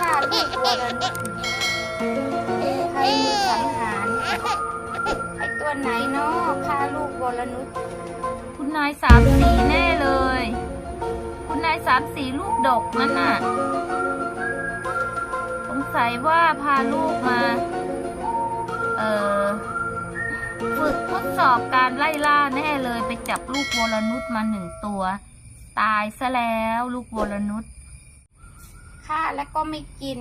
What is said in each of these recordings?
ฆ่าลูกวรนุชใครมือสังหารไอตัวไหนเนาะฆ่าลูกวรนุชคุณนายสามสีแน่เลย คุณนายสามสีลูกดกนั่นน่ะ สงสัยว่าพาลูกมา เอ่อ ฝึกทดสอบการไล่ล่าแน่เลยไปจับลูกวรนุชมาหนึ่งตัว ตายซะแล้วลูกวรนุช ฆ่าแล้วก็ไม่กิน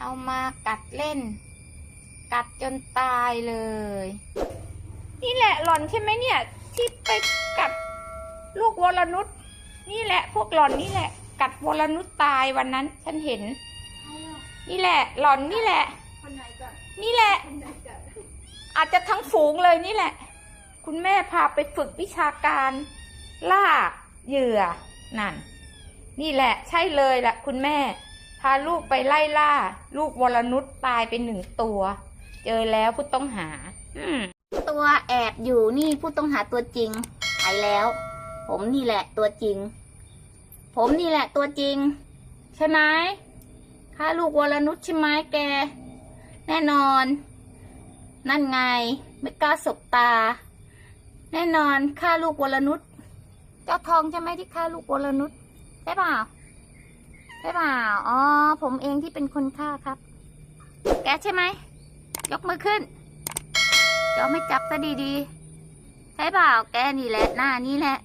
เอามากัดเล่น กัดจนตายเลย นี่แหละหล่อนใช่ไหมเนี่ย ที่ไปกัดลูกวรนุชนี่แหละพวกหล่อนนี่แหละ กัดวรนุชตายวันนั้น ฉันเห็น นี่แหละ หล่อนนี่แหละ นี่แหละ อาจจะทั้งฝูงเลยนี่แหละ คุณแม่พาไปฝึกวิชาการล่าเหยื่อนั่น นี่แหละใช่เลยแหละคุณแม่ พาลูกไปไล่ล่า ลูกวรนุชตายไปหนึ่งตัว เจอแล้วผู้ต้องหา อืมตัวแอบอยู่นี่ผู้ต้องหาตัวจริงหายแล้ว ผมนี่แหละตัวจริง ผมนี่แหละตัวจริง ใช่ไหมฆ่าลูกวรนุชใช่ไหมแก แน่นอน นั่นไงไม่กล้าสบตา แน่นอนฆ่าลูกวรนุชเจ้าทองใช่ไหมที่ฆ่าลูกวรนุช ใช่เปล่าใช่เปล่าอ๋อ ผมเองที่เป็นคนฆ่าครับ แกใช่ไหม ยกมือขึ้นยอมไม่จับซะดีๆ ใช่เปล่า แกนี่แหละ หน้านี่แหละ